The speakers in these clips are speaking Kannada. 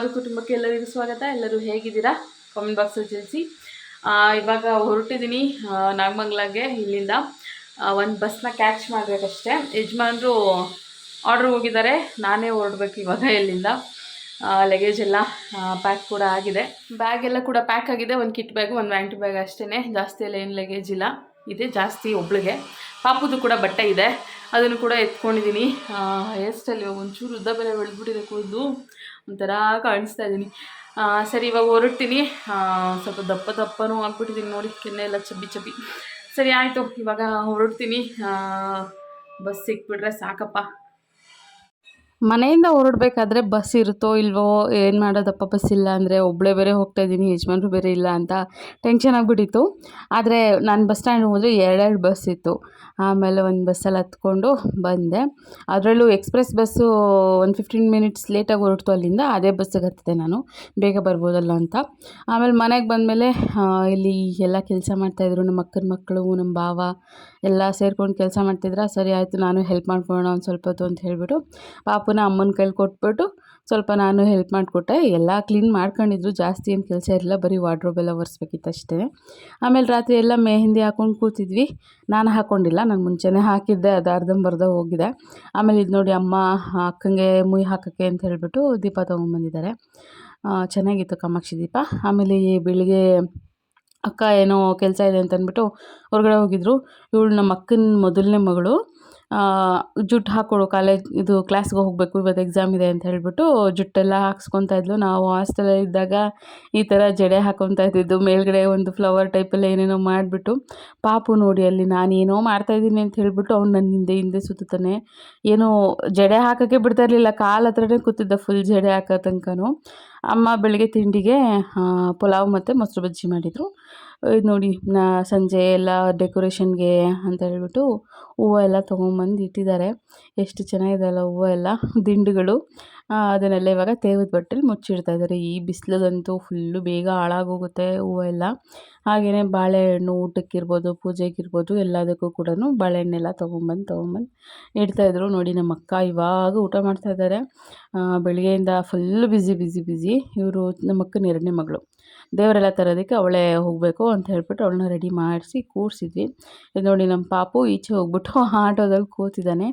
ಬಾಗ ಕುಟುಂಬಕ್ಕೆ ಎಲ್ಲರಿಗೂ ಸ್ವಾಗತ. ಎಲ್ಲರೂ ಹೇಗಿದ್ದೀರಾ? ಕಾಮೆಂಟ್ ಬಾಕ್ಸಲ್ಲಿ ತಿಳಿಸಿ. ಇವಾಗ ಹೊರಟಿದ್ದೀನಿ ನಾಗಮಂಗ್ಲಾಗೆ ಇಲ್ಲಿಂದ. ಒಂದು ಬಸ್ನ ಕ್ಯಾಚ್ ಮಾಡಬೇಕಷ್ಟೇ. ಯಜಮಾನರು ಆರ್ಡ್ರ್ ಹೋಗಿದ್ದಾರೆ. ನಾನೇ ಹೊರಡ್ಬೇಕು ಇವಾಗ ಇಲ್ಲಿಂದ ಲಗೇಜ್ ಎಲ್ಲ ಪ್ಯಾಕ್ ಕೂಡ ಆಗಿದೆ. ಬ್ಯಾಗ್ ಎಲ್ಲ ಕೂಡ ಪ್ಯಾಕ್ ಆಗಿದೆ. ಒಂದು ಕಿಟ್ ಬ್ಯಾಗು ಒಂದು ವ್ಯಾಂಟಿ ಬ್ಯಾಗ್ ಅಷ್ಟೇ ಜಾಸ್ತಿ ಎಲ್ಲ ಏನು ಲಗೇಜ್ ಇಲ್ಲ. ಇದೆ ಜಾಸ್ತಿ ಒಬ್ಳಿಗೆ. ಪಾಪುದು ಕೂಡ ಬಟ್ಟೆ ಇದೆ. ಅದನ್ನು ಕೂಡ ಎತ್ಕೊಂಡಿದ್ದೀನಿ. ಹೇರ್ಸ್ಟೈಲ್ ಸ್ಟೈಲ್ ಒಂಚೂರು ಉದ್ದ ಬೆಲೆ ಬೆಳೆದ್ಬಿಟ್ಟಿದೆ ಕೂದಲು ಒಂಥರ ಕಾಣಿಸ್ತಾ ಇದ್ದೀನಿ. ಸರಿ, ಇವಾಗ ಹೊರಡ್ತೀನಿ. ಸ್ವಲ್ಪ ದಪ್ಪ ದಪ್ಪನೂ ಆಗ್ಬಿಟ್ಟಿದ್ದೀನಿ ನೋಡಿ ಕೆನ್ನೆ ಎಲ್ಲ ಚಬ್ಬಿ ಚಬ್ಬಿ. ಸರಿ, ಆಯಿತು, ಇವಾಗ ಹೊರಡ್ತೀನಿ. ಬಸ್ ಸಿಕ್ಬಿಟ್ರೆ ಸಾಕಪ್ಪ. ಮನೆಯಿಂದ ಹೊರಡ್ಬೇಕಾದ್ರೆ ಬಸ್ ಇರುತ್ತೋ ಇಲ್ವೋ, ಏನು ಮಾಡೋದಪ್ಪ ಬಸ್ ಇಲ್ಲ ಅಂದರೆ ಒಬ್ಬಳೇ ಬೇರೆ ಹೋಗ್ತಾ ಇದ್ದೀನಿ, ಯಜಮಾನ್ರು ಬೇರೆ ಇಲ್ಲ ಅಂತ ಟೆನ್ಷನ್ ಆಗಿಬಿಟ್ಟಿತ್ತು. ಆದರೆ ನಾನು ಬಸ್ ಸ್ಟ್ಯಾಂಡ್ ಹೋದರೆ ಎರಡೆರಡು ಬಸ್ ಇತ್ತು. ಆಮೇಲೆ ಒಂದು ಬಸ್ಸಲ್ಲಿ ಹತ್ಕೊಂಡು ಬಂದೆ. ಅದರಲ್ಲೂ ಎಕ್ಸ್ಪ್ರೆಸ್ ಬಸ್ಸು ಒಂದು ಫಿಫ್ಟೀನ್ ಮಿನಿಟ್ಸ್ ಲೇಟಾಗಿ ಹೊರಡ್ತು ಅಲ್ಲಿಂದ, ಅದೇ ಬಸ್ಸಿಗೆ ಹತ್ತಿದೆ ನಾನು. ಬೇಗ ಬರ್ಬೋದಲ್ಲ ಅಂತ. ಆಮೇಲೆ ಮನೆಗೆ ಬಂದಮೇಲೆ ಇಲ್ಲಿ ಎಲ್ಲ ಕೆಲಸ ಮಾಡ್ತಾಯಿದ್ರು ನಮ್ಮ ಅಕ್ಕನ ಮಕ್ಕಳು ನಮ್ಮ ಭಾವ ಎಲ್ಲ ಸೇರ್ಕೊಂಡು ಕೆಲಸ ಮಾಡ್ತಿದ್ರ, ಸರಿ ಆಯಿತು, ನಾನು ಹೆಲ್ಪ್ ಮಾಡ್ಕೊಳ್ಳೋಣ ಒಂದು ಸ್ವಲ್ಪ ಅಂತ ಹೇಳಿಬಿಟ್ಟು ಪಾಪುನ ಅಮ್ಮನ ಕೈಲಿ ಕೊಟ್ಬಿಟ್ಟು ಸ್ವಲ್ಪ ನಾನು ಹೆಲ್ಪ್ ಮಾಡಿಕೊಟ್ಟೆ. ಎಲ್ಲ ಕ್ಲೀನ್ ಮಾಡ್ಕೊಂಡಿದ್ರು. ಜಾಸ್ತಿ ಏನು ಕೆಲಸ ಇರಲಿಲ್ಲ. ಬರೀ ವಾರ್ಡ್ರೋಬ್ ಎಲ್ಲ ಒರೆಸ್ಬೇಕಿತ್ತು ಅಷ್ಟೇ. ಆಮೇಲೆ ರಾತ್ರಿ ಎಲ್ಲ ಮೆಹಂದಿ ಹಾಕೊಂಡು ಕೂತಿದ್ವಿ. ನಾನು ಹಾಕ್ಕೊಂಡಿಲ್ಲ ನಾನು ಮುಂಚೆನೇ ಹಾಕಿದ್ದೆ. ಅದು ಅರ್ಧಂಬರ್ಧ ಹೋಗಿದೆ. ಆಮೇಲೆ ಇದು ನೋಡಿ ಅಮ್ಮ ಅಕ್ಕಂಗೆ ಮುಯಿ ಹಾಕೋಕ್ಕೆ ಅಂತ ಹೇಳಿಬಿಟ್ಟು ದೀಪ ತೊಗೊಂಡ್ಬಂದಿದ್ದಾರೆ ಚೆನ್ನಾಗಿತ್ತು ಕಾಮಾಕ್ಷಿ ದೀಪ. ಆಮೇಲೆ ಈ ಬೆಳಿಗ್ಗೆ ಅಕ್ಕ ಏನೋ ಕೆಲಸ ಇದೆ ಅಂತ ಅಂದ್ಬಿಟ್ಟು ಹೊರಗಡೆ ಹೋಗಿದ್ರು. ಇವಳು ನಮ್ಮ ಅಕ್ಕನ ಮೊದಲನೇ ಮಗಳು. ಜುಟ್ಟು ಹಾಕ್ಕೊಡು ಕಾಲೇಜ್ ಇದು ಕ್ಲಾಸ್ಗೆ ಹೋಗಬೇಕು, ಇವತ್ತು ಎಕ್ಸಾಮ್ ಇದೆ ಅಂತ ಹೇಳ್ಬಿಟ್ಟು ಜುಟ್ಟೆಲ್ಲ ಹಾಕ್ಸ್ಕೊತಾ ಇದ್ಲು. ನಾವು ಹಾಸ್ಟೆಲಲ್ಲಿ ಇದ್ದಾಗ ಈ ಥರ ಜಡೆ ಹಾಕ್ಕೊತಾ ಇದ್ದಿದ್ದು. ಮೇಲ್ಗಡೆ ಒಂದು ಫ್ಲವರ್ ಟೈಪಲ್ಲಿ ಏನೇನೋ ಮಾಡಿಬಿಟ್ಟು, ಪಾಪು ನೋಡಿ ಅಲ್ಲಿ ನಾನು ಏನೋ ಮಾಡ್ತಾಯಿದ್ದೀನಿ ಅಂತ ಹೇಳಿಬಿಟ್ಟು ಅವ್ನು ನನ್ನ ಹಿಂದೆ ಹಿಂದೆ ಸುತ್ತಾನೆ ಏನೋ ಜಡೆ ಹಾಕೋಕ್ಕೆ ಬಿಡ್ತಾ ಇರಲಿಲ್ಲ. ಕಾಲ ಹತ್ರನೇ ಕೂತಿದ್ದ ಫುಲ್ ಜಡೆ ಹಾಕೋ ತನಕನೂ. ಅಮ್ಮ ಬೆಳಗ್ಗೆ ತಿಂಡಿಗೆ ಪಲಾವ್ ಮತ್ತು ಮೊಸರು ಬಜ್ಜಿ ಮಾಡಿದರು. ಇದು ನೋಡಿ, ನಾ ಸಂಜೆ ಎಲ್ಲ ಡೆಕೋರೇಷನ್ಗೆ ಅಂತ ಹೇಳ್ಬಿಟ್ಟು ಹೂವು ಎಲ್ಲ ತೊಗೊಂಬಂದು ಇಟ್ಟಿದ್ದಾರೆ. ಎಷ್ಟು ಚೆನ್ನಾಗಿದೆ ಅಲ್ಲ ಹೂವು ಎಲ್ಲ, ದಿಂಡುಗಳು. ಅದನ್ನೆಲ್ಲ ಇವಾಗ ತೇವದ ಬಟ್ಟೆಲಿ ಮುಚ್ಚಿಡ್ತಾ ಇದ್ದಾರೆ. ಈ ಬಿಸಿಲಿಗಂತೂ ಫುಲ್ಲು ಬೇಗ ಹಾಳಾಗೋಗುತ್ತೆ ಹೂವು ಎಲ್ಲ. ಹಾಗೆಯೇ ಬಾಳೆಹಣ್ಣು ಊಟಕ್ಕಿರ್ಬೋದು, ಪೂಜೆಗಿರ್ಬೋದು ಎಲ್ಲದಕ್ಕೂ ಕೂಡ ಬಾಳೆಹಣ್ಣೆಲ್ಲ ತೊಗೊಂಬಂದು ತೊಗೊಂಬಂದು ಇಡ್ತಾಯಿದ್ರು ನೋಡಿ, ನಮ್ಮ ಅಕ್ಕ ಇವಾಗ ಊಟ ಮಾಡ್ತಾ ಇದ್ದಾರೆ. ಬೆಳಿಗ್ಗೆಯಿಂದ ಫುಲ್ಲು ಬ್ಯುಸಿ ಬ್ಯುಸಿ ಬ್ಯುಸಿ ಇವರು ನಮ್ಮ ಅಕ್ಕನ ಎರಡನೇ ಮಗಳು. ದೇವರೆಲ್ಲ ತರೋದಕ್ಕೆ ಅವಳೇ ಹೋಗಬೇಕು ಅಂತ ಹೇಳ್ಬಿಟ್ಟು ಅವಳನ್ನ ರೆಡಿ ಮಾಡಿಸಿ ಕೂರಿಸಿದ್ವಿ. ಇದು ನೋಡಿ ನಮ್ಮ ಪಾಪು ಈಚೆ ಹೋಗ್ಬಿಟ್ಟು ಆಟೋದಲ್ಲಿ ಕೂತಿದ್ದಾನೆ.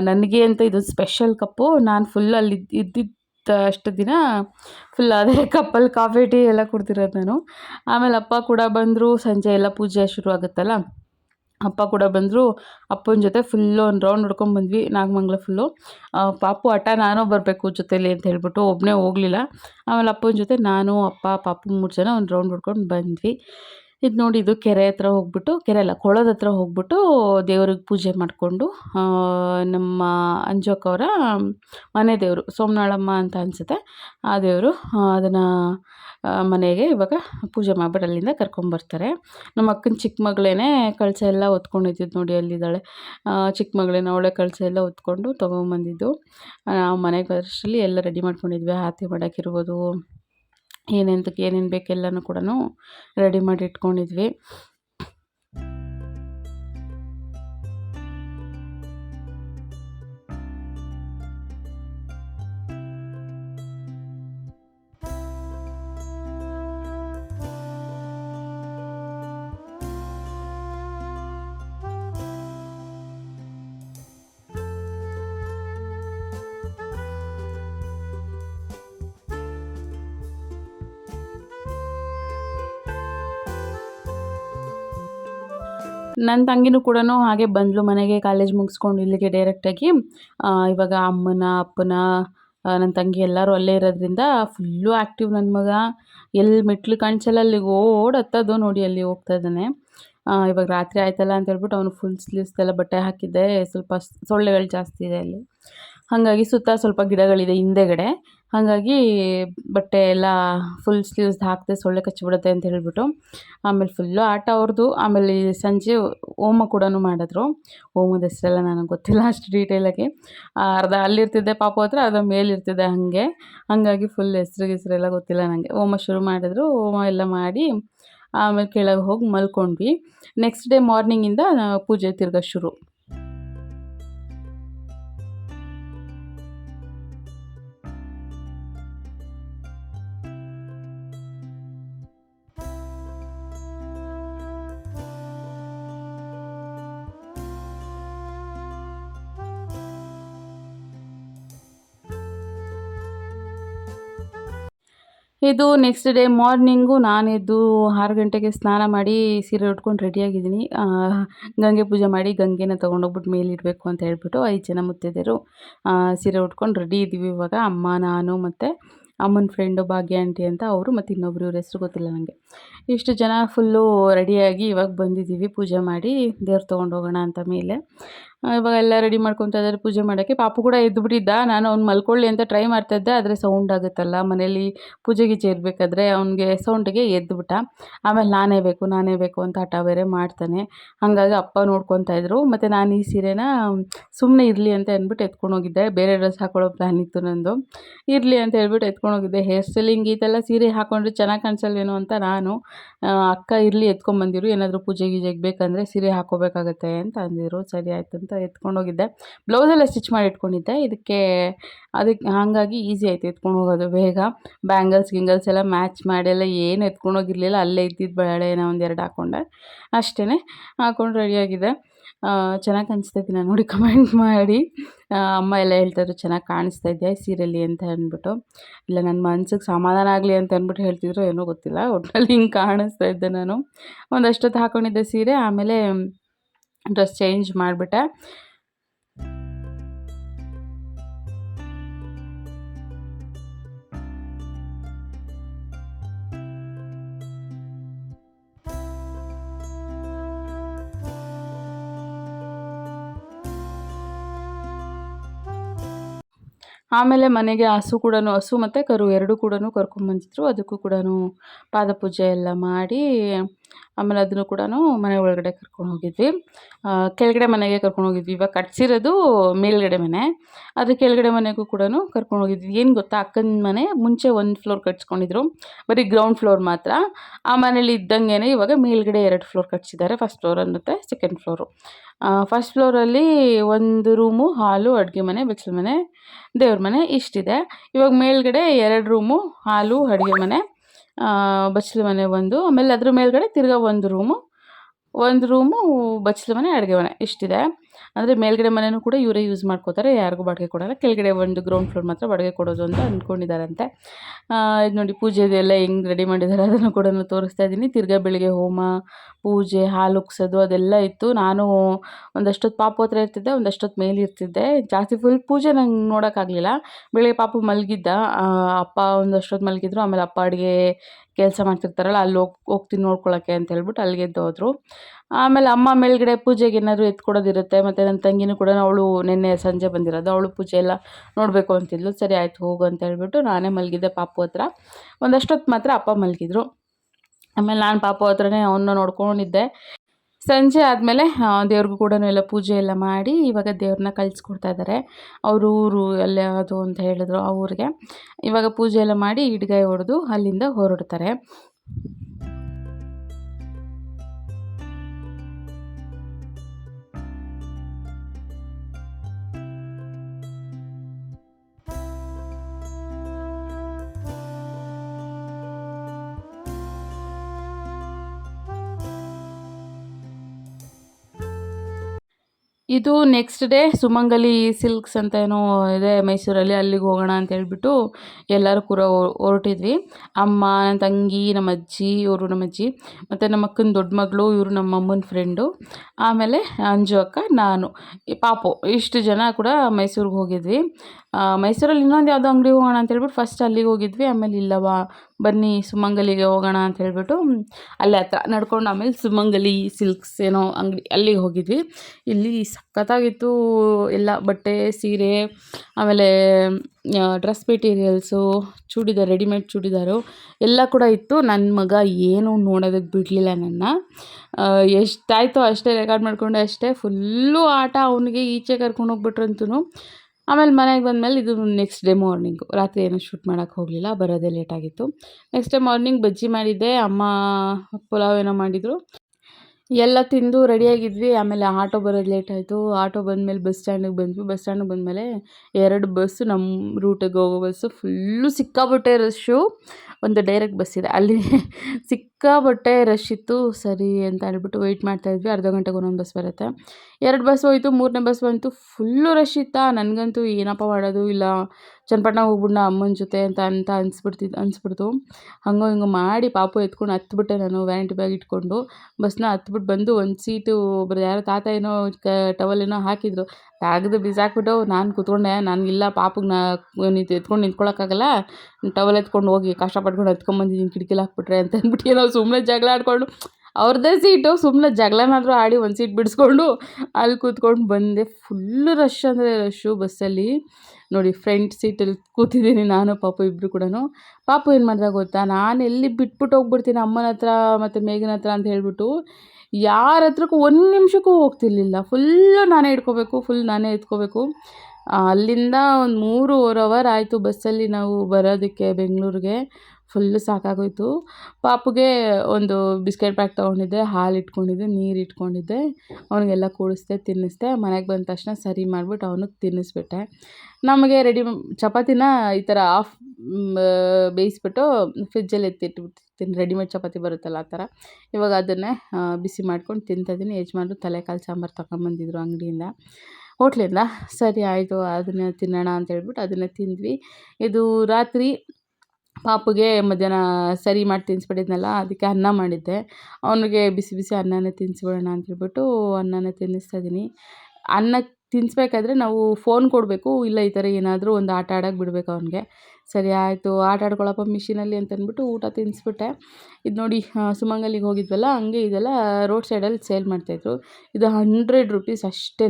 ನನಗೆ ಅಂತ ಇದು ಸ್ಪೆಷಲ್ ಕಪ್ಪು. ನಾನು ಫುಲ್ ಅಲ್ಲಿ ಇದ್ದಿದ್ದ ಅಷ್ಟು ದಿನ ಫುಲ್ ಅದೇ ಕಪ್ಪಲ್ಲಿ ಕಾಫಿ, ಟೀ ಎಲ್ಲ ಕುಡ್ದಿರೋದು ನಾನು. ಆಮೇಲೆ ಅಪ್ಪ ಕೂಡ ಬಂದರು. ಸಂಜೆ ಎಲ್ಲ ಪೂಜೆ ಶುರು ಆಗುತ್ತಲ್ಲ ಅಪ್ಪ ಕೂಡ ಬಂದರು, ಅಪ್ಪನ ಜೊತೆ ಫುಲ್ಲು ಒಂದು ರೌಂಡ್ ಹೊಡ್ಕೊಂಡು ಬಂದ್ವಿ, ನಾಗಮಂಗ್ಲ ಫುಲ್ಲು ಪಾಪು ಹಠ ನಾನು ಬರಬೇಕು ಜೊತೇಲಿ ಅಂತ ಹೇಳ್ಬಿಟ್ಟು ಒಬ್ಬನೇ ಹೋಗಲಿಲ್ಲ. ಆಮೇಲೆ ಅಪ್ಪನ ಜೊತೆ ನಾನು, ಅಪ್ಪ, ಪಾಪು ಮೂರು ಜನ ಒಂದು ರೌಂಡ್ ಹೊಡ್ಕೊಂಡು ಬಂದ್ವಿ. ಇದು ನೋಡಿ ಇದು ಕೆರೆ ಹತ್ರ ಹೋಗ್ಬಿಟ್ಟು, ಕೆರೆ ಅಲ್ಲ, ಕೊಳದ ಹತ್ರ ಹೋಗ್ಬಿಟ್ಟು ದೇವ್ರಿಗೆ ಪೂಜೆ ಮಾಡಿಕೊಂಡು ನಮ್ಮ ಅಂಜಕ್ಕವರ ಮನೆ ದೇವರು, ಸೋಮನಾಳಮ್ಮ ಅಂತ ಅನಿಸುತ್ತೆ. ಆ ದೇವರು ಅದನ್ನು ಮನೆಗೆ ಇವಾಗ ಪೂಜೆ ಮಾಡ್ಬಿಟ್ಟು ಅಲ್ಲಿಂದ ಕರ್ಕೊಂಬರ್ತಾರೆ ನಮ್ಮ ಅಕ್ಕನ ಚಿಕ್ಕ ಮಗಳೇನೆ ಕಳಸ ಎಲ್ಲ ಹೊತ್ಕೊಂಡಿದ್ದು ನೋಡಿ ಅಲ್ಲಿದ್ದಾಳೆ. ಚಿಕ್ಕ ಮಗಳೇನ ಅವಳೆ ಕಳಸ ಎಲ್ಲ ಹೊತ್ಕೊಂಡು ತೊಗೊಂಬಂದಿದ್ದು. ನಾವು ಮನೆಗೆ ಬರೋಷ್ಟರಲ್ಲಿ ಎಲ್ಲ ರೆಡಿ ಮಾಡ್ಕೊಂಡಿದ್ವಿ, ಆರತಿ ಮಾಡೋಕ್ಕಿರ್ಬೋದು ಏನೆಂತಕ್ಕೆ ಏನೇನು ಬೇಕೆಲ್ಲನೂ ಕೂಡ ರೆಡಿ ಮಾಡಿ ಇಟ್ಕೊಂಡಿದ್ವಿ. ನನ್ನ ತಂಗಿನೂ ಕೂಡ ಹಾಗೆ ಬಂದಳು ಮನೆಗೆ, ಕಾಲೇಜ್ ಮುಗಿಸ್ಕೊಂಡು ಇಲ್ಲಿಗೆ ಡೈರೆಕ್ಟಾಗಿ ಇವಾಗ ಅಮ್ಮನ, ಅಪ್ಪನ ನನ್ನ ತಂಗಿ ಎಲ್ಲರೂ ಅಲ್ಲೇ ಇರೋದ್ರಿಂದ ಫುಲ್ಲು ಆ್ಯಕ್ಟಿವ್ ನನ್ನ ಮಗ. ಎಲ್ಲಿ ಮೆಟ್ಲು ಕಾಣಿಸಲ್ಲ ಅಲ್ಲಿಗೆ ಓಡತ್ತದೋ ನೋಡಿ ಅಲ್ಲಿ ಹೋಗ್ತಾ ಇದ್ದಾನೆ. ಇವಾಗ ರಾತ್ರಿ ಆಯ್ತಲ್ಲ ಅಂತ ಹೇಳ್ಬಿಟ್ಟು ಅವನು ಫುಲ್ ಸ್ಲೀವ್ಸ್ ಎಲ್ಲ ಬಟ್ಟೆ ಹಾಕಿದ್ದೆ. ಸ್ವಲ್ಪ ಸೊಳ್ಳೆಗಳು ಜಾಸ್ತಿ ಇದೆ ಅಲ್ಲಿ. ಹಾಗಾಗಿ ಸುತ್ತ ಸ್ವಲ್ಪ ಗಿಡಗಳಿದೆ ಹಿಂದೆಗಡೆ. ಹಾಗಾಗಿ ಬಟ್ಟೆ ಎಲ್ಲ ಫುಲ್ ಸ್ಲೀವ್ಸ್ ಹಾಕಿದೆ ಸೊಳ್ಳೆ ಕಚ್ಚಿಬಿಡುತ್ತೆ ಅಂತ ಹೇಳ್ಬಿಟ್ಟು ಆಮೇಲೆ ಫುಲ್ಲು ಆಟ ಅವ್ರದ್ದು ಆಮೇಲೆ ಸಂಜೆ ಹೋಮ ಕೂಡ ಮಾಡಿದ್ರು. ಹೋಮದ ಹೆಸರೆಲ್ಲ ನನಗೆ ಗೊತ್ತಿಲ್ಲ ಅಷ್ಟು ಡೀಟೇಲಾಗಿ ಅರ್ಧ ಅಲ್ಲಿರ್ತಿದ್ದೆ ಪಾಪ ಹತ್ರ, ಅರ್ಧ ಮೇಲಿರ್ತಿದ್ದೆ ಹಾಗೆ. ಹಾಗಾಗಿ ಫುಲ್ ಹೆಸರು ಗಿಸ್ರೆಲ್ಲ ಗೊತ್ತಿಲ್ಲ ನನಗೆ ಹೋಮ ಶುರು ಮಾಡಿದ್ರು. ಹೋಮ ಎಲ್ಲ ಮಾಡಿ ಆಮೇಲೆ ಕೆಳಗೆ ಹೋಗಿ ಮಲ್ಕೊಂಡ್ವಿ. ನೆಕ್ಸ್ಟ್ ಡೇ ಮಾರ್ನಿಂಗಿಂದ ಪೂಜೆ ತಿರ್ಗ ಶುರು. ಇದು ನೆಕ್ಸ್ಟ್ ಡೇ ಮಾರ್ನಿಂಗು ನಾನೆದ್ದು ಆರು ಗಂಟೆಗೆ ಸ್ನಾನ ಮಾಡಿ ಸೀರೆ ಉಟ್ಕೊಂಡು ರೆಡಿಯಾಗಿದ್ದೀನಿ ಗಂಗೆ ಪೂಜೆ ಮಾಡಿ ಗಂಗೆನ ತೊಗೊಂಡೋಗ್ಬಿಟ್ಟು ಮೇಲಿಡಬೇಕು ಅಂತ ಹೇಳ್ಬಿಟ್ಟು ಐದು ಜನ ಮುತ್ತೈದೆಯರು ಸೀರೆ ಉಟ್ಕೊಂಡು ರೆಡಿ ಇದ್ದೀವಿ ಇವಾಗ. ಅಮ್ಮ, ನಾನು ಮತ್ತು ಅಮ್ಮನ ಫ್ರೆಂಡು ಭಾಗ್ಯ ಆಂಟಿ ಅಂತ ಅವರು ಮತ್ತು ಇನ್ನೊಬ್ರು ಇವ್ರ ಹೆಸರು ಗೊತ್ತಿಲ್ಲ ನನಗೆ ಇಷ್ಟು ಜನ ಫುಲ್ಲು ರೆಡಿಯಾಗಿ ಇವಾಗ ಬಂದಿದ್ದೀವಿ. ಪೂಜೆ ಮಾಡಿ ದೇವ್ರು ತೊಗೊಂಡು ಹೋಗೋಣ ಅಂತ ಮೇಲೆ. ಇವಾಗ ಎಲ್ಲ ರೆಡಿ ಮಾಡ್ಕೊತಾ ಇದ್ದಾರೆ, ಪೂಜೆ ಮಾಡೋಕ್ಕೆ. ಪಾಪು ಕೂಡ ಎದ್ದುಬಿಟ್ಟಿದ್ದ ನಾನು ಅವ್ನು ಮಲ್ಕೊಳ್ಳಿ ಅಂತ ಟ್ರೈ ಮಾಡ್ತಾಯಿದ್ದೆ ಆದರೆ ಸೌಂಡ್ ಆಗುತ್ತಲ್ಲ. ಮನೇಲಿ ಪೂಜೆ ಗೀಜೆ ಇರಬೇಕಾದ್ರೆ ಅವ್ನಿಗೆ ಸೌಂಡಿಗೆ ಎದ್ದುಬಿಟ್ಟ ಆಮೇಲೆ ನಾನೇ ಬೇಕು ನಾನೇ ಬೇಕು ಅಂತ ಹಠ ಬೇರೆ ಮಾಡ್ತಾನೆ. ಹಾಗಾಗಿ ಅಪ್ಪ ನೋಡ್ಕೊತಾ ಇದ್ರು. ಮತ್ತು ನಾನು ಈ ಸೀರೆನ ಸುಮ್ಮನೆ ಇರಲಿ ಅಂತ ಅಂದ್ಬಿಟ್ಟು ಎತ್ಕೊಂಡು ಹೋಗಿದ್ದೆ. ಬೇರೆ ಡ್ರೆಸ್ ಹಾಕೊಳ್ಳೋ ಪ್ಲ್ಯಾನ್ ಇತ್ತು ನಂದು. ಇರಲಿ ಅಂತ ಹೇಳ್ಬಿಟ್ಟು ಎತ್ಕೊಂಡು ಹೋಗಿದ್ದೆ. ಹೇರ್ ಸ್ಟೈಲಿಂಗ್ ಈ ಥರ ಸೀರೆ ಹಾಕೊಂಡ್ರೆ ಚೆನ್ನಾಗಿ ಕಾಣಿಸಲ್ವೇನೋ ಅಂತ ನಾನು ಅಕ್ಕ ಇರಲಿ ಎತ್ಕೊಂಬಂದಿರು ಏನಾದರೂ ಪೂಜೆ ಗೀಜೆಗೆ ಬೇಕಂದರೆ ಸೀರೆ ಹಾಕೋಬೇಕಾಗತ್ತೆ ಅಂತ ಅಂದಿದ್ರು. ಸರಿ ಆಯ್ತು ಅಂತ ಎತ್ಕೊಂಡೋಗಿದ್ದೆ. ಬ್ಲೌಸೆಲ್ಲ ಸ್ಟಿಚ್ ಮಾಡಿ ಇಟ್ಕೊಂಡಿದ್ದೆ. ಇದಕ್ಕೆ ಅದಕ್ಕೆ ಹಾಗಾಗಿ ಈಸಿ ಆಯಿತು ಎತ್ಕೊಂಡು ಹೋಗೋದು ಬೇಗ. ಬ್ಯಾಂಗಲ್ಸ್ ಗಿಂಗಲ್ಸ್ ಎಲ್ಲ ಮ್ಯಾಚ್ ಮಾಡಿ ಎಲ್ಲ ಏನು ಎತ್ಕೊಂಡೋಗಿರಲಿಲ್ಲ. ಅಲ್ಲೇ ಇದ್ದಿದ್ದು ಬಳೆನ ಒಂದೆರಡು ಹಾಕ್ಕೊಂಡೆ ಅಷ್ಟೇ ಹಾಕೊಂಡು. ರೆಡಿಯಾಗಿದೆ ಚೆನ್ನಾಗಿ ಇದ್ದೀನಿ ನೋಡಿ ಕಮೆಂಟ್ ಮಾಡಿ. ಅಮ್ಮ ಎಲ್ಲ ಹೇಳ್ತಾಯಿದ್ರು ಚೆನ್ನಾಗಿ ಕಾಣಿಸ್ತಾ ಇದೆಯಾ ಸೀರೆಯಲ್ಲಿ ಅಂತ ಅಂದ್ಬಿಟ್ಟು. ಇಲ್ಲ ನನ್ನ ಮನ್ಸಿಗೆ ಸಮಾಧಾನ ಆಗಲಿ ಅಂತ ಅಂದ್ಬಿಟ್ಟು ಹೇಳ್ತಿದ್ರು, ಏನೋ ಗೊತ್ತಿಲ್ಲ. ಒಟ್ಟಿನಲ್ಲಿ ಹಿಂಗೆ ಕಾಣಿಸ್ತಾ ಇದ್ದೆ ನಾನು. ಒಂದಷ್ಟೊತ್ತು ಹಾಕ್ಕೊಂಡಿದ್ದೆ ಸೀರೆ. ಆಮೇಲೆ ಡ್ರೆಸ್ ಚೇಂಜ್ ಮಾಡಿಬಿಟ್ಟೆ. ಆಮೇಲೆ ಮನೆಗೆ ಹಸು ಕೂಡ ಹಸು ಮತ್ತು ಕರು ಎರಡೂ ಕೂಡ ಕರ್ಕೊಂಬಂದಿದ್ರು ಅದಕ್ಕೂ ಕೂಡ ಪಾದಪೂಜೆ ಎಲ್ಲ ಮಾಡಿ, ಆಮೇಲೆ ಅದನ್ನು ಕೂಡ ಮನೆ ಒಳಗಡೆ ಕರ್ಕೊಂಡು ಹೋಗಿದ್ವಿ. ಕೆಳಗಡೆ ಮನೆಗೆ ಕರ್ಕೊಂಡು ಹೋಗಿದ್ವಿ. ಇವಾಗ ಕಟ್ಸಿರೋದು ಮೇಲ್ಗಡೆ ಮನೆ. ಅದ್ರ ಕೆಳಗಡೆ ಮನೆಗೂ ಕೂಡ ಕರ್ಕೊಂಡು ಹೋಗಿದ್ವಿ. ಏನು ಗೊತ್ತಾ? ಅಕ್ಕನ ಮನೆ ಮುಂಚೆ ಒಂದು ಫ್ಲೋರ್ ಕಟ್ಸ್ಕೊಂಡಿದ್ರು. ಬರೀ ಗ್ರೌಂಡ್ ಫ್ಲೋರ್ ಮಾತ್ರ. ಆ ಮನೇಲಿ ಇದ್ದಂಗೆ ಇವಾಗ ಮೇಲ್ಗಡೆ ಎರಡು ಫ್ಲೋರ್ ಕಟ್ಸಿದ್ದಾರೆ. ಫಸ್ಟ್ ಫ್ಲೋರ್ ಮತ್ತು ಸೆಕೆಂಡ್ ಫ್ಲೋರು ಫಸ್ಟ್ ಫ್ಲೋರಲ್ಲಿ ಒಂದು ರೂಮು ಹಾಲು ಅಡುಗೆ ಮನೆ, ಬಿಸಿಲು ಮನೆ, ದೇವ್ರ ಮನೆ ಇಷ್ಟಿದೆ. ಇವಾಗ ಮೇಲ್ಗಡೆ ಎರಡು ರೂಮು ಹಾಲು ಅಡುಗೆ ಮನೆ ಬಚ್ಚಲು ಮನೆ ಒಂದು, ಆಮೇಲೆ ಅದ್ರ ಮೇಲ್ಗಡೆ ತಿರ್ಗಾ ಒಂದು ರೂಮು ಒಂದು ರೂಮು ಬಚ್ಚಲು ಮನೆ, ಅಡುಗೆ ಮನೆ ಇಷ್ಟಿದೆ. ಅಂದರೆ ಮೇಲ್ಗಡೆ ಮನೆಯೂ ಕೂಡ ಇವರೇ ಯೂಸ್ ಮಾಡ್ಕೋತಾರೆ, ಯಾರಿಗೂ ಬಾಡಿಗೆ ಕೊಡೋಲ್ಲ. ಕೆಳಗಡೆ ಒಂದು ಗ್ರೌಂಡ್ ಫ್ಲೋರ್ ಮಾತ್ರ ಬಾಡಿಗೆ ಕೊಡೋದು ಅಂತ ಅಂದ್ಕೊಂಡಿದ್ದಾರಂತೆ ಇದು ನೋಡಿ ಪೂಜೆದೆಲ್ಲ ಹೆಂಗೆ ರೆಡಿ ಮಾಡಿದ್ದಾರೆ ಅದನ್ನು ಕೂಡ ತೋರಿಸ್ತಾ ಇದ್ದೀನಿ. ತಿರ್ಗಾ ಬೆಳಿಗ್ಗೆ ಹೋಮ, ಪೂಜೆ, ಹಾಲು ಉಕ್ಸೋದು, ಅದೆಲ್ಲ ಇತ್ತು. ನಾನು ಒಂದಷ್ಟೊತ್ತು ಪಾಪ ಹತ್ರ ಇರ್ತಿದ್ದೆ, ಒಂದಷ್ಟೊತ್ತು ಮೇಲೆ ಇರ್ತಿದ್ದೆ. ಜಾಸ್ತಿ ಫುಲ್ ಪೂಜೆ ನಂಗೆ ನೋಡೋಕ್ಕಾಗಲಿಲ್ಲ. ಬೆಳಿಗ್ಗೆ ಪಾಪು ಮಲಗಿದ್ದ ಅಪ್ಪ ಒಂದಷ್ಟೊತ್ತು ಮಲಗಿದ್ರು, ಆಮೇಲೆ ಅಪ್ಪ ಅಡುಗೆ ಕೆಲಸ ಮಾಡ್ತಿರ್ತಾರಲ್ಲ, ಅಲ್ಲಿ ಹೋಗಿ, ಹೋಗ್ತೀನಿ ನೋಡ್ಕೊಳ್ಳೋಕ್ಕೆ ಅಂತ ಹೇಳ್ಬಿಟ್ಟು ಅಲ್ಲಿಗೆ ಎದ್ದು ಹೋದ್ರು ಆಮೇಲೆ ಅಮ್ಮ ಮೇಲ್ಗಡೆ ಪೂಜೆಗೆ ಏನಾದರೂ ಎತ್ಕೊಡೋದಿರುತ್ತೆ, ಮತ್ತು ನನ್ನ ತಂಗಿನೂ ಕೂಡ ಅವಳು ನಿನ್ನೆ ಸಂಜೆ ಬಂದಿರೋದು, ಅವಳು ಪೂಜೆ ಎಲ್ಲ ನೋಡಬೇಕು ಅಂತಿದ್ಲು. ಸರಿ ಆಯ್ತು, ಹೋಗು ಅಂತ ಹೇಳ್ಬಿಟ್ಟು ನಾನೇ ಮಲಗಿದ್ದೆ ಪಾಪು ಹತ್ರ. ಒಂದಷ್ಟೊತ್ತು ಮಾತ್ರ ಅಪ್ಪ ಮಲಗಿದ್ರು. ಆಮೇಲೆ ನಾನು ಪಾಪು ಹತ್ರನೇ ಅವನ್ನ ನೋಡ್ಕೊಂಡಿದ್ದೆ. ಸಂಜೆ ಆದಮೇಲೆ ದೇವ್ರಿಗೂ ಕೂಡ ಎಲ್ಲ ಪೂಜೆ ಎಲ್ಲ ಮಾಡಿ ಇವಾಗ ದೇವ್ರನ್ನ ಕಳಿಸ್ಕೊಡ್ತಾ ಇದ್ದಾರೆ ಅವ್ರ ಊರು ಎಲ್ಲ ಅದು ಅಂತ ಹೇಳಿದ್ರು ಆ ಊರಿಗೆ. ಇವಾಗ ಪೂಜೆ ಎಲ್ಲ ಮಾಡಿ ಇಡ್ಗಾಯಿ ಹೊಡೆದು ಅಲ್ಲಿಂದ ಹೊರಡ್ತಾರೆ. ಇದು ನೆಕ್ಸ್ಟ್ ಡೇ ಸುಮಂಗಲಿ ಸಿಲ್ಕ್ಸ್ ಅಂತ ಏನೋ ಇದೆ ಮೈಸೂರಲ್ಲಿ, ಅಲ್ಲಿಗೆ ಹೋಗೋಣ ಅಂತ ಹೇಳ್ಬಿಟ್ಟು ಎಲ್ಲರೂ ಕೂಡ ಹೊರಟಿದ್ವಿ. ಅಮ್ಮ ನನ್ನ ತಂಗಿ ನಮ್ಮ ಅಜ್ಜಿ ಇವರು ನಮ್ಮ ಅಜ್ಜಿ ಮತ್ತು ನಮ್ಮ ಅಕ್ಕನ ದೊಡ್ಡ ಮಗಳು, ಇವರು ನಮ್ಮ ಅಮ್ಮನ ಫ್ರೆಂಡು ಆಮೇಲೆ ಅಂಜು ಅಕ್ಕ, ನಾನು. ಪಾಪು, ಇಷ್ಟು ಜನ ಕೂಡ ಮೈಸೂರಿಗೆ ಹೋಗಿದ್ವಿ. ಮೈಸೂರಲ್ಲಿ ಇನ್ನೊಂದು ಯಾವುದೋ ಅಂಗಡಿ ಹೋಗೋಣ ಅಂತ ಹೇಳ್ಬಿಟ್ಟು ಫಸ್ಟ್ ಅಲ್ಲಿಗೆ ಹೋಗಿದ್ವಿ, ಆಮೇಲೆ ಇಲ್ಲ ಬಾ ಬನ್ನಿ ಸುಮಂಗಲಿಗೆ ಹೋಗೋಣ ಅಂತ ಹೇಳ್ಬಿಟ್ಟು ಅಲ್ಲೇ ಹತ್ರ ನಡ್ಕೊಂಡು ಆಮೇಲೆ ಸುಮಂಗಲಿ ಸಿಲ್ಕ್ಸ್ ಏನೋ ಅಂಗಡಿ ಅಲ್ಲಿಗೆ ಹೋಗಿದ್ವಿ. ಇಲ್ಲಿ ಸಖತ್ತಾಗಿತ್ತು ಎಲ್ಲ ಬಟ್ಟೆ, ಸೀರೆ, ಆಮೇಲೆ dress materials, churidar, readymade churidar ಎಲ್ಲ ಕೂಡ ಇತ್ತು. ನನ್ನ ಮಗ ಏನೂ ನೋಡೋದಕ್ಕೆ ಬಿಡಲಿಲ್ಲ ನನ್ನ. ಎಷ್ಟಾಯಿತೋ ಅಷ್ಟೇ ರೆಕಾರ್ಡ್ ಮಾಡಿಕೊಂಡೆ ಅಷ್ಟೇ. ಫುಲ್ಲು ಆಟ ಅವನಿಗೆ ಈಚೆ ಕರ್ಕೊಂಡು ಹೋಗ್ಬಿಟ್ರಂತೂ ಆಮೇಲೆ ಮನೆಗೆ ಬಂದಮೇಲೆ ಇದು ನೆಕ್ಸ್ಟ್ ಡೇ ಮಾರ್ನಿಂಗು ರಾತ್ರಿ ಏನೂ ಶೂಟ್ ಮಾಡೋಕ್ಕೆ ಹೋಗಲಿಲ್ಲ, ಬರೋದೇ ಲೇಟಾಗಿತ್ತು ನೆಕ್ಸ್ಟ್ ಡೇ ಮಾರ್ನಿಂಗ್ ಬಜ್ಜಿ ಮಾಡಿದ್ದೆ, ಅಮ್ಮ ಪುಲಾವ್ ಏನೋ ಮಾಡಿದರು. ಎಲ್ಲ ತಿಂದು ರೆಡಿಯಾಗಿದ್ವಿ ಆಮೇಲೆ ಆಟೋ ಬರೋದು ಲೇಟ್ ಆಯಿತು. ಆಟೋ ಬಂದಮೇಲೆ ಬಸ್ ಸ್ಟ್ಯಾಂಡಿಗೆ ಬಂದ್ವಿ. ಬಸ್ ಸ್ಟ್ಯಾಂಡಿಗೆ ಬಂದಮೇಲೆ ಎರಡು ಬಸ್ಸು ನಮ್ಮ ರೂಟಿಗೆ ಹೋಗೋ ಬಸ್ಸು ಫುಲ್ಲು ಸಿಕ್ಕಾಬಿಟ್ಟೆ ರಶ್ಶು ಒಂದು ಡೈರೆಕ್ಟ್ ಬಸ್ ಇದೆ. ಅಲ್ಲಿ ಸಿಕ್ಕಾಬಟ್ಟೆ ರಶ್ ಇತ್ತು. ಸರಿ ಅಂತ ಹೇಳ್ಬಿಟ್ಟು ವೆಯ್ಟ್ ಮಾಡ್ತಾ ಇದ್ವಿ. ಅರ್ಧ ಗಂಟೆಗೆ ಒಂದೊಂದು ಬಸ್ ಬರುತ್ತೆ. ಎರಡು ಬಸ್ ಹೋಯಿತು, ಮೂರನೇ ಬಸ್ ಬಂತು. ಫುಲ್ಲು ರಶ್ ಇತ್ತಾ? ನನಗಂತೂ ಏನಪ್ಪ ಮಾಡೋದು? ಇಲ್ಲ, ಚನ್ನಪಟ್ಟಣ ಹೋಗ್ಬಿಡ್ನ ಅಮ್ಮನ ಜೊತೆ ಅಂತ ಅಂತ ಅನ್ಸ್ಬಿಡ್ತಿದ್ದು ಅನ್ಸ್ಬಿಡ್ತು. ಹಂಗೋ ಹಿಂಗೋ ಮಾಡಿ ಪಾಪು ಎತ್ಕೊಂಡು ಹತ್ಬಿಟ್ಟೆ ನಾನು ವ್ಯಾನಿಟಿ ಬ್ಯಾಗ್ ಇಟ್ಕೊಂಡು. ಬಸ್ನ ಹತ್ಬಿಟ್ಟು ಬಂದು ಒಂದು ಸೀಟು ಒಬ್ಬರು ಯಾರೋ ತಾತ ಏನೋ ಟವಲ್ ಏನೋ ಹಾಕಿದ್ರು. ತೆಗ್ದು ಬಿಸಾಕ್ಬಿಟ್ಟು ನಾನು ಕೂತ್ಕೊಂಡೆ, ನಾನು ಇಲ್ಲ, ಪಾಪುಗೆ ನಾ ನಿಂತು, ಎತ್ಕೊಂಡು ನಿಂತ್ಕೊಳ್ಳೋಕ್ಕಾಗಲ್ಲ ಟವಲ್ ಎತ್ಕೊಂಡು ಹೋಗಿ ಕಷ್ಟಪಟ್ಕೊಂಡು ಎತ್ಕೊಂಬಂದಿದ್ದೀನಿ ಕಿಟಕಿಲಿ ಹಾಕ್ಬಿಟ್ರೆ ಅಂತ ಅಂದ್ಬಿಟ್ಟು ಏನೋ ಸುಮ್ಮನೆ ಜಗಳ ಆಡಿಕೊಂಡು ಅವ್ರದ್ದೇ ಸೀಟು ಸುಮ್ಮನೆ ಜಗಳನಾದರೂ ಆಡಿ ಒಂದು ಸೀಟ್ ಬಿಡಿಸ್ಕೊಂಡು ಅಲ್ಲಿ ಕೂತ್ಕೊಂಡು ಬಂದೆ. ಫುಲ್ಲು ರಶ್ ಅಂದರೆ ರಶ್ಶು ಬಸ್ಸಲ್ಲಿ ನೋಡಿ ಫ್ರಂಟ್ ಸೀಟಲ್ಲಿ ಕೂತಿದ್ದೀನಿ ನಾನು, ಪಾಪು ಇಬ್ಬರು ಕೂಡ ಪಾಪು ಏನು ಮಾಡ್ದೆ ಗೊತ್ತಾ? ನಾನು ಎಲ್ಲಿ ಬಿಟ್ಬಿಟ್ಟು ಹೋಗ್ಬಿಡ್ತೀನಿ ಅಮ್ಮನ ಹತ್ರ ಮತ್ತು ಮೇಘನ ಹತ್ರ ಅಂತ ಹೇಳ್ಬಿಟ್ಟು ಯಾರ ಹತ್ರಕ್ಕೂ ಒಂದು ನಿಮಿಷಕ್ಕೂ ಹೋಗ್ತಿರ್ಲಿಲ್ಲ. ಫುಲ್ಲು ನಾನೇ ಇಟ್ಕೋಬೇಕು ಫುಲ್ ನಾನೇ ಎತ್ಕೋಬೇಕು. ಅಲ್ಲಿಂದ ಒಂದು ಮೂರುವರೆ ಅವರ್ ಆಯಿತು ಬಸ್ಸಲ್ಲಿ ನಾವು ಬರೋದಕ್ಕೆ ಬೆಂಗಳೂರಿಗೆ. ಫುಲ್ಲು ಸಾಕಾಗೋಯಿತು. ಪಾಪುಗೆ ಒಂದು ಬಿಸ್ಕೆಟ್ ಪ್ಯಾಕ್ ತೊಗೊಂಡಿದ್ದೆ, ಹಾಲು ಇಟ್ಕೊಂಡಿದ್ದೆ, ನೀರು ಇಟ್ಕೊಂಡಿದ್ದೆ. ಅವನಿಗೆಲ್ಲ ಕೂಡಿಸ್ದೆ, ತಿನ್ನಿಸ್ದೆ. ಮನೆಗೆ ಬಂದ ತಕ್ಷಣ ಸರಿ ಮಾಡಿಬಿಟ್ಟು ಅವನಿಗೆ ತಿನ್ನಿಸ್ಬಿಟ್ಟೆ. ನಮಗೆ ರೆಡಿ ಚಪಾತಿನ ಈ ಥರ ಆಫ್ ಬೇಯಿಸ್ಬಿಟ್ಟು ಫ್ರಿಜ್ಜಲ್ಲಿ ಎತ್ತಿಟ್ಬಿಟ್ಟಿರ್ತೀನಿ ರೆಡಿಮೇಡ್ ಚಪಾತಿ ಬರುತ್ತಲ್ಲ ಆ ಥರ ಇವಾಗ ಅದನ್ನೇ ಬಿಸಿ ಮಾಡ್ಕೊಂಡು ತಿಂತಾಯಿದ್ದೀನಿ ಯಜಮಾನ್ರು ತಲೆಕಾಲು ಸಾಂಬಾರು ತಗೊಂಬಂದಿದ್ರು ಅಂಗಡಿಯಿಂದ. ಹೋಟ್ಲಿಂದ. ಸರಿ ಆಯಿತು, ಅದನ್ನೇ ತಿನ್ನೋಣ ಅಂತ ಹೇಳ್ಬಿಟ್ಟು ಅದನ್ನೇ ತಿಂದ್ವಿ. ಇದು ರಾತ್ರಿ ಪಾಪುಗೆ ಮಧ್ಯಾಹ್ನ ಸರಿ ಮಾಡಿ ತಿನ್ನಿಸ್ಬಿಟ್ಟಿದ್ನಲ್ಲ ಅದಕ್ಕೆ ಅನ್ನ ಮಾಡಿದ್ದೆ. ಅವನಿಗೆ ಬಿಸಿ ಬಿಸಿ ಅನ್ನನೇ ತಿನ್ನಿಸ್ಬಿಡೋಣ ಅಂತ ಹೇಳ್ಬಿಟ್ಟು ಅನ್ನನೇ ತಿನ್ನಿಸ್ತಾ ಇದ್ದೀನಿ. ಅನ್ನ ತಿನ್ನಿಸ್ಬೇಕಾದ್ರೆ ನಾವು ಫೋನ್ ಕೊಡಬೇಕು, ಇಲ್ಲ ಈ ಥರ ಏನಾದರೂ ಒಂದು ಆಟ ಆಡೋಕೆ ಬಿಡಬೇಕು ಅವನಿಗೆ. ಸರಿ ಆಯಿತು, ಆಟ ಆಡ್ಕೊಳಪ್ಪ ಮಿಷಿನಲ್ಲಿ ಅಂತಂದ್ಬಿಟ್ಟು ಊಟ ತಿನ್ನಿಸ್ಬಿಟ್ಟೆ ಇದು ನೋಡಿ ಸುಮಂಗಲಿಗೆ ಹೋಗಿದ್ವಲ್ಲ, ಹಂಗೆ ಇದೆಲ್ಲ ರೋಡ್ ಸೈಡಲ್ಲಿ ಸೇಲ್ ಮಾಡ್ತಾಯಿದ್ರು. ಇದು ಹಂಡ್ರೆಡ್ ರುಪೀಸ್ ಅಷ್ಟೇ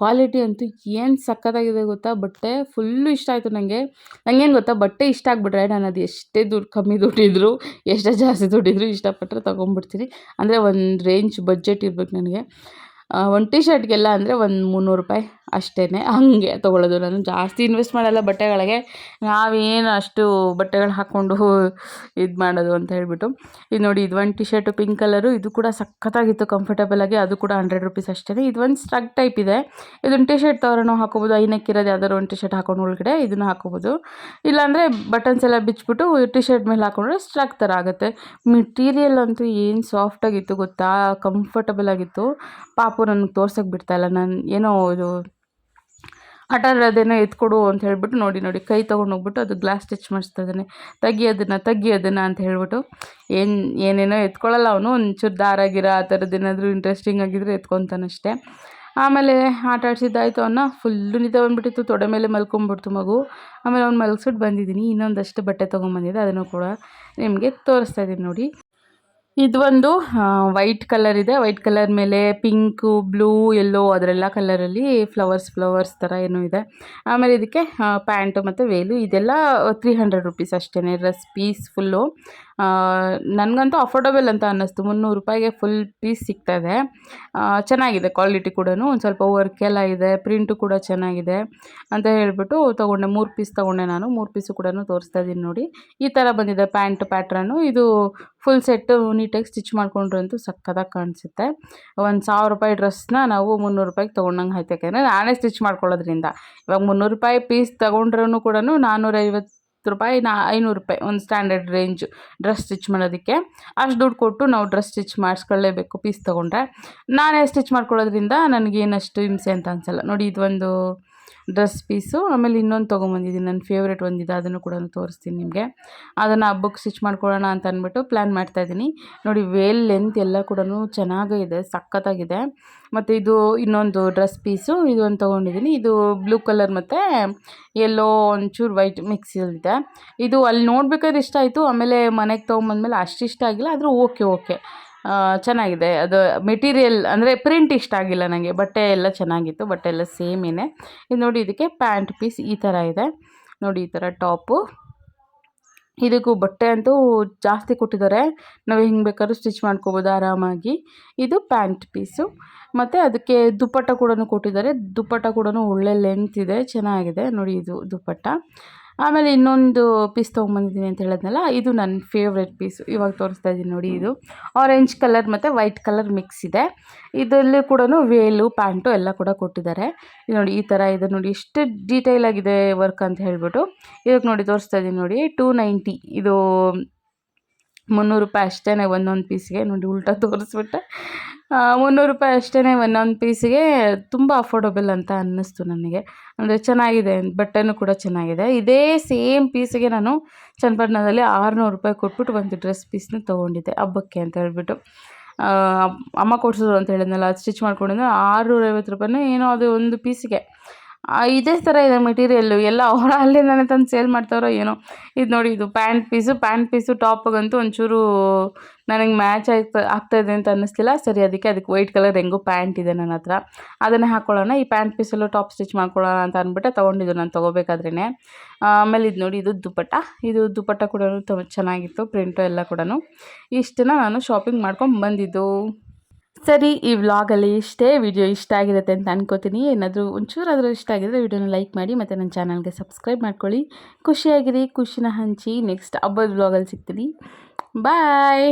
ಕ್ವಾಲಿಟಿ ಅಂತೂ ಏನು ಸಕ್ಕತ್ತಾಗಿದೆ ಗೊತ್ತಾ? ಬಟ್ಟೆ ಫುಲ್ಲು ಇಷ್ಟ ಆಯಿತು ನನಗೆ ನನಗೇನು ಗೊತ್ತಾ? ಬಟ್ಟೆ ಇಷ್ಟ ಆಗಿಬಿಟ್ರೆ ನಾನು ಅದು ಎಷ್ಟೇ ದುಡ್ಡು ಕಮ್ಮಿ ದುಡ್ಡಿದ್ರು, ಎಷ್ಟೇ ಜಾಸ್ತಿ ದುಡ್ಡಿದ್ರು ಇಷ್ಟಪಟ್ಟರೆ ತೊಗೊಂಬಿಡ್ತೀನಿ ಅಂದರೆ ಒಂದು ರೇಂಜ್ ಬಜೆಟ್ ಇರಬೇಕು ನನಗೆ. ಒಂದು ಟಿ ಶರ್ಟ್ಗೆಲ್ಲ ಅಂದರೆ ಒಂದು ಮುನ್ನೂರು ರೂಪಾಯಿ ಅಷ್ಟೇ ಹಾಗೆ ತೊಗೊಳ್ಳೋದು ನಾನು ಜಾಸ್ತಿ ಇನ್ವೆಸ್ಟ್ ಮಾಡಲ್ಲ ಬಟ್ಟೆಗಳಿಗೆ. ನಾವೇನು ಅಷ್ಟು ಬಟ್ಟೆಗಳು ಹಾಕ್ಕೊಂಡು ಇದು ಮಾಡೋದು ಅಂತ ಹೇಳ್ಬಿಟ್ಟು. ಇದು ನೋಡಿ, ಇದು ಒಂದು ಟಿ ಶರ್ಟು ಪಿಂಕ್ ಕಲರು ಇದು ಕೂಡ ಸಖತ್ತಾಗಿತ್ತು ಕಂಫರ್ಟಬಲಾಗಿ ಅದು ಕೂಡ ಹಂಡ್ರೆಡ್ ರುಪೀಸ್ ಅಷ್ಟೇ ಇದು ಒಂದು ಸ್ಟ್ರಗ್ ಟೈಪ್ ಇದೆ. ಇದೊಂದು ಟಿ ಶರ್ಟ್ ಥರನೂ ಹಾಕೋಬೋದು ಐನಕ್ಕಿರೋದು ಯಾವ್ದಾದ್ರು ಒಂದು ಟಿ ಶರ್ಟ್ ಹಾಕೊಂಡು ಒಳಗಡೆ ಇದನ್ನು ಹಾಕೋಬೋದು. ಇಲ್ಲಾಂದರೆ ಬಟನ್ಸ್ ಎಲ್ಲ ಬಿಚ್ಚಿಬಿಟ್ಟು ಟಿ ಶರ್ಟ್ ಮೇಲೆ ಹಾಕೊಂಡ್ರೆ ಸ್ಟ್ರಗ್ ಥರ ಆಗುತ್ತೆ. ಮೆಟೀರಿಯಲ್ ಅಂತೂ ಏನು ಸಾಫ್ಟಾಗಿತ್ತು ಗೊತ್ತಾ? ಕಂಫರ್ಟಬಲ್ ಆಗಿತ್ತು. ಪಾಪು ನನಗೆ ತೋರ್ಸೋಕ್ಕೆ ಬಿಡ್ತಾಯಿಲ್ಲ ನಾನು ಏನೋ ಇದು ಹಠ ಅದೇನೋ ಎತ್ಕೊಡು ಅಂತ ಹೇಳ್ಬಿಟ್ಟು ನೋಡಿ ನೋಡಿ ಕೈ ತೊಗೊಂಡು ಹೋಗ್ಬಿಟ್ಟು ಅದು ಗ್ಲಾಸ್ ಸ್ಟಿಚ್ ಮಾಡಿಸ್ತಾ ಇದ್ದಾನೆ. ತೆಗಿ ಅದನ್ನು ತೆಗಿ ಅದನ್ನು ಅಂತ ಹೇಳ್ಬಿಟ್ಟು ಏನು, ಏನೇನೋ ಎತ್ಕೊಳ್ಳಲ್ಲ ಅವನು. ಒಂಚೂರು ದಾರ ಗಿರ ಆ ಥರದ್ದು ಏನಾದರೂ ಇಂಟ್ರೆಸ್ಟಿಂಗ್ ಆಗಿದ್ದರೆ ಎತ್ಕೊತಾನಷ್ಟೇ ಆಮೇಲೆ ಆಟ ಆಡಿಸಿದ್ದಾಯ್ತು ಅವನ್ನ ಫುಲ್ಲು ನಿದ್ದೆ ಬಂದುಬಿಟ್ಟಿತ್ತು. ತೊಡೆ ಮೇಲೆ ಮಲ್ಕೊಂಬಿಡ್ತು ಮಗು. ಆಮೇಲೆ ಅವ್ನು ಮಲಗಿಸ್ಬಿಟ್ಟು ಬಂದಿದ್ದೀನಿ. ಇನ್ನೊಂದಷ್ಟು ಬಟ್ಟೆ ತೊಗೊಂಬಂದಿದ್ದೆ. ಅದನ್ನು ಕೂಡ ನಿಮಗೆ ತೋರಿಸ್ತಾ ಇದ್ದೀನಿ ನೋಡಿ. ಇದು ಒಂದು ವೈಟ್ ಕಲರ್ ಇದೆ. ವೈಟ್ ಕಲರ್ ಮೇಲೆ ಪಿಂಕ್ ಬ್ಲೂ ಯೆಲ್ಲೋ ಅದರೆಲ್ಲ ಕಲರಲ್ಲಿ ಫ್ಲವರ್ಸ್ ಫ್ಲವರ್ಸ್ ಥರ ಏನೋ ಇದೆ. ಆಮೇಲೆ ಇದಕ್ಕೆ ಪ್ಯಾಂಟು ಮತ್ತು ವೇಲು ಇದೆಲ್ಲ ತ್ರೀ ಹಂಡ್ರೆಡ್ ರುಪೀಸ್ ಅಷ್ಟೇ ಡ್ರೆಸ್ ಪೀಸ್ ಫುಲ್ಲು ನನಗಂತೂ ಅಫೋರ್ಡಬಲ್ ಅಂತ ಅನ್ನಿಸ್ತು. ಮುನ್ನೂರು ರೂಪಾಯಿಗೆ ಫುಲ್ ಪೀಸ್ ಸಿಗ್ತಾಯಿದೆ ಚೆನ್ನಾಗಿದೆ ಕ್ವಾಲಿಟಿ ಕೂಡ ಒಂದು ಸ್ವಲ್ಪ ವರ್ಕ್ ಎಲ್ಲ ಇದೆ ಪ್ರಿಂಟು ಕೂಡ ಚೆನ್ನಾಗಿದೆ ಅಂತ ಹೇಳಿಬಿಟ್ಟು ತೊಗೊಂಡೆ. ಮೂರು ಪೀಸ್ ತೊಗೊಂಡೆ ನಾನು. ಮೂರು ಪೀಸು ಕೂಡ ತೋರಿಸ್ತಾ ಇದ್ದೀನಿ ನೋಡಿ. ಈ ಥರ ಬಂದಿದೆ ಪ್ಯಾಂಟ್ ಪ್ಯಾಟ್ರನ್ನು ಇದು ಫುಲ್ ಸೆಟ್ಟು ನೀಟಾಗಿ ಸ್ಟಿಚ್ ಮಾಡ್ಕೊಂಡ್ರಂತೂ ಸಕ್ಕತ್ತಾಗಿ ಕಾಣಿಸುತ್ತೆ. ಒಂದು ಸಾವಿರ ರೂಪಾಯಿ ಡ್ರೆಸ್ನ ನಾವು ಮುನ್ನೂರು ರೂಪಾಯಿಗೆ ತೊಗೊಂಡಂಗೆ ಆಯ್ತು. ಯಾಕೆಂದರೆ ನಾನೇ ಸ್ಟಿಚ್ ಮಾಡ್ಕೊಳ್ಳೋದ್ರಿಂದ. ಇವಾಗ ಮುನ್ನೂರು ರೂಪಾಯಿ ಪೀಸ್ ತೊಗೊಂಡ್ರೂ ಕೂಡ ನಾನ್ನೂರೈವತ್ತು ರೂಪಾಯಿ, ನಾ ಐನೂರು ರೂಪಾಯಿ, ಒಂದು ಸ್ಟ್ಯಾಂಡರ್ಡ್ ರೇಂಜ್ ಡ್ರೆಸ್ ಸ್ಟಿಚ್ ಮಾಡೋದಕ್ಕೆ. ಅಷ್ಟು ದುಡ್ಡು ಕೊಟ್ಟು ನಾವು ಡ್ರೆಸ್ ಸ್ಟಿಚ್ ಮಾಡಿಸ್ಕೊಳ್ಳೇಬೇಕು ಪೀಸ್ ತೊಗೊಂಡ್ರೆ. ನಾನೇ ಸ್ಟಿಚ್ ಮಾಡ್ಕೊಳ್ಳೋದ್ರಿಂದ ನನಗೇನಷ್ಟು ಹಿಂಸೆ ಅಂತ ಅನಿಸಲ್ಲ. ನೋಡಿ, ಇದು ಒಂದು ಡ್ರೆಸ್ ಪೀಸು, ಆಮೇಲೆ ಇನ್ನೊಂದು ತೊಗೊಂಬಂದಿದ್ದೀನಿ ನನ್ನ ಫೇವ್ರೇಟ್ ಒಂದಿದೆ ಅದನ್ನು ಕೂಡ ತೋರಿಸ್ತೀನಿ ನಿಮಗೆ. ಅದನ್ನು ಹಬ್ಬಕ್ಕೆ ಸ್ಟಿಚ್ ಮಾಡ್ಕೊಳ್ಳೋಣ ಅಂತ ಅಂದ್ಬಿಟ್ಟು ಪ್ಲ್ಯಾನ್ ಮಾಡ್ತಾಯಿದ್ದೀನಿ ನೋಡಿ ವೇಲ್ ಲೆಂತ್ ಎಲ್ಲ ಕೂಡ ಚೆನ್ನಾಗಿದೆ, ಸಖತ್ತಾಗಿದೆ. ಮತ್ತು ಇದು ಇನ್ನೊಂದು ಡ್ರೆಸ್ ಪೀಸು, ಇದು ಒಂದು ತೊಗೊಂಡಿದ್ದೀನಿ ಇದು ಬ್ಲೂ ಕಲರ್ ಮತ್ತು ಎಲ್ಲೋ ಒಂಚೂರು ವೈಟ್ ಮಿಕ್ಸಲ್ಲಿದೆ ಇದು ಅಲ್ಲಿ ನೋಡ್ಬೇಕಾದ್ರೆ ಇಷ್ಟ ಆಯಿತು, ಆಮೇಲೆ ಮನೆಗೆ ತೊಗೊಂಬಂದ್ಮೇಲೆ ಅಷ್ಟು ಇಷ್ಟ ಆಗಿಲ್ಲ, ಆದರೂ ಓಕೆ ಓಕೆ ಚೆನ್ನಾಗಿದೆ. ಅದು ಮೆಟೀರಿಯಲ್ ಅಂದರೆ ಪ್ರಿಂಟ್ ಇಷ್ಟ ಆಗಿಲ್ಲ ನನಗೆ ಬಟ್ಟೆ ಎಲ್ಲ ಚೆನ್ನಾಗಿತ್ತು. ಬಟ್ಟೆ ಎಲ್ಲ ಸೇಮೇನೆ ಇದು ನೋಡಿ ಇದಕ್ಕೆ ಪ್ಯಾಂಟ್ ಪೀಸ್ ಈ ಥರ ಇದೆ. ನೋಡಿ ಈ ಥರ ಟಾಪು ಇದಕ್ಕೂ ಬಟ್ಟೆ ಅಂತೂ ಜಾಸ್ತಿ ಕೊಟ್ಟಿದ್ದಾರೆ. ನಾವು ಹೆಂಗೆ ಬೇಕಾದ್ರೂ ಸ್ಟಿಚ್ ಮಾಡ್ಕೋಬೋದು ಆರಾಮಾಗಿ. ಇದು ಪ್ಯಾಂಟ್ ಪೀಸು ಮತ್ತು ಅದಕ್ಕೆ ದುಪ್ಪಟ್ಟ ಕೂಡ ಕೊಟ್ಟಿದ್ದಾರೆ. ದುಪ್ಪಟ್ಟ ಕೂಡ ಒಳ್ಳೆ ಲೆಂತ್ ಇದೆ. ಚೆನ್ನಾಗಿದೆ. ನೋಡಿ ಇದು ದುಪ್ಪಟ್ಟ. ಆಮೇಲೆ ಇನ್ನೊಂದು ಪೀಸ್ ತೊಗೊಂಬಂದಿದ್ದೀನಿ ಅಂತ ಹೇಳಿದ್ನಲ್ಲ, ಇದು ನನ್ನ ಫೇವ್ರೆಟ್ ಪೀಸು ಇವಾಗ ತೋರಿಸ್ತಾ ಇದ್ದೀನಿ ನೋಡಿ ಇದು. ಆರೆಂಜ್ ಕಲರ್ ಮತ್ತು ವೈಟ್ ಕಲರ್ ಮಿಕ್ಸ್ ಇದೆ. ಇದರಲ್ಲಿ ಕೂಡ ವೇಲು, ಪ್ಯಾಂಟು ಎಲ್ಲ ಕೂಡ ಕೊಟ್ಟಿದ್ದಾರೆ. ಇದು ನೋಡಿ, ಈ ಥರ ಇದೆ ನೋಡಿ ಎಷ್ಟು ಡೀಟೇಲಾಗಿದೆ ವರ್ಕ್ ಅಂತ ಹೇಳ್ಬಿಟ್ಟು. ಇವಾಗ ನೋಡಿ, ತೋರಿಸ್ತಾ ಇದ್ದೀನಿ ನೋಡಿ ಟೂ ನೈಂಟಿ ಇದು ಮುನ್ನೂರು ರೂಪಾಯಿ ಅಷ್ಟೇ ಒಂದೊಂದು ಪೀಸ್ಗೆ, ನೋಡಿ ಉಲ್ಟಾ ತೋರಿಸ್ಬಿಟ್ಟೆ. ಮುನ್ನೂರು ರೂಪಾಯಿ ಅಷ್ಟೇ ಒಂದೊಂದು ಪೀಸಿಗೆ ತುಂಬ ಅಫೋರ್ಡಬಲ್ ಅಂತ ಅನ್ನಿಸ್ತು ನನಗೆ. ಅಂದರೆ ಚೆನ್ನಾಗಿದೆ, ಬಟ್ಟೆನೂ ಕೂಡ ಚೆನ್ನಾಗಿದೆ. ಇದೇ ಸೇಮ್ ಪೀಸಿಗೆ ನಾನು ಚನ್ನಪಟ್ಟಣದಲ್ಲಿ ಆರುನೂರು ರೂಪಾಯಿ ಕೊಟ್ಬಿಟ್ಟು ಒಂದು ಡ್ರೆಸ್ ಪೀಸ್ನ ತೊಗೊಂಡಿದ್ದೆ, ಹಬ್ಬಕ್ಕೆ ಅಂತ ಹೇಳ್ಬಿಟ್ಟು. ಅಮ್ಮ ಕೊಡ್ಸೋದು ಅಂತ ಹೇಳಿದ್ನಲ್ಲ, ಅದು ಸ್ಟಿಚ್ ಮಾಡ್ಕೊಂಡಿದ್ದೆ ಆರುನೂರೈವತ್ತು ರೂಪಾಯಿನೂ ಏನೋ ಅದು ಒಂದು ಪೀಸಿಗೆ. ಇದೇ ಥರ ಇದೆ ಮೆಟೀರಿಯಲ್ಲು ಎಲ್ಲ ಅವರ ನನಗೆ ತಂದು ಸೇಲ್ ಮಾಡ್ತಾರೋ ಏನೋ. ಇದು ನೋಡಿ, ಇದು ಪ್ಯಾಂಟ್ ಪೀಸು ಪ್ಯಾಂಟ್ ಪೀಸು ಟಾಪ್ಗಂತೂ ಒಂಚೂರು ನನಗೆ ಮ್ಯಾಚ್ ಆಗ್ತಾ ಆಗ್ತಾಯಿದೆ ಅಂತ ಅನ್ನಿಸ್ತಿಲ್ಲ ಸರಿ, ಅದಕ್ಕೆ ಅದಕ್ಕೆ ವೈಟ್ ಕಲರ್ ಹೆಂಗೂ ಪ್ಯಾಂಟ್ ಇದೆ ನನ್ನ ಹತ್ರ. ಅದನ್ನೇ ಹಾಕ್ಕೊಳ್ಳೋಣ ಈ ಪ್ಯಾಂಟ್ ಪೀಸಲ್ಲೂ ಟಾಪ್ ಸ್ಟಿಚ್ ಮಾಡ್ಕೊಳ್ಳೋಣ ಅಂತ ಅಂದ್ಬಿಟ್ಟು ತೊಗೊಂಡಿದ್ದು ನಾನು ತೊಗೋಬೇಕಾದ್ರೇ ಆಮೇಲೆ ಇದು ನೋಡಿ, ಇದು ದುಪ್ಪಟ್ಟ. ಇದು ದುಪ್ಪಟ್ಟ ಕೂಡ ತುಂಬ ಚೆನ್ನಾಗಿತ್ತು ಪ್ರಿಂಟು ಎಲ್ಲ ಕೂಡ ಇಷ್ಟನ್ನು ನಾನು ಶಾಪಿಂಗ್ ಮಾಡ್ಕೊಂಡು ಬಂದಿದ್ದು. ಸರಿ, ಈ ವ್ಲಾಗಲ್ಲಿ ಇಷ್ಟೇ. ವಿಡಿಯೋ ಇಷ್ಟ ಆಗಿರುತ್ತೆ ಅಂತ ಅನ್ಕೋತೀನಿ. ಏನಾದರೂ ಒಂಚೂರಾದರೂ ಇಷ್ಟ ಆಗಿದ್ರೆ ವಿಡಿಯೋನ ಲೈಕ್ ಮಾಡಿ ಮತ್ತು ನನ್ನ ಚಾನಲ್ಗೆ ಸಬ್ಸ್ಕ್ರೈಬ್ ಮಾಡ್ಕೊಳ್ಳಿ. ಖುಷಿಯಾಗಿರಿ, ಖುಷಿನ ಹಂಚಿ. ನೆಕ್ಸ್ಟ್ ಹಬ್ಬದ ವ್ಲಾಗಲ್ಲಿ ಸಿಗ್ತೀನಿ. ಬಾಯ್!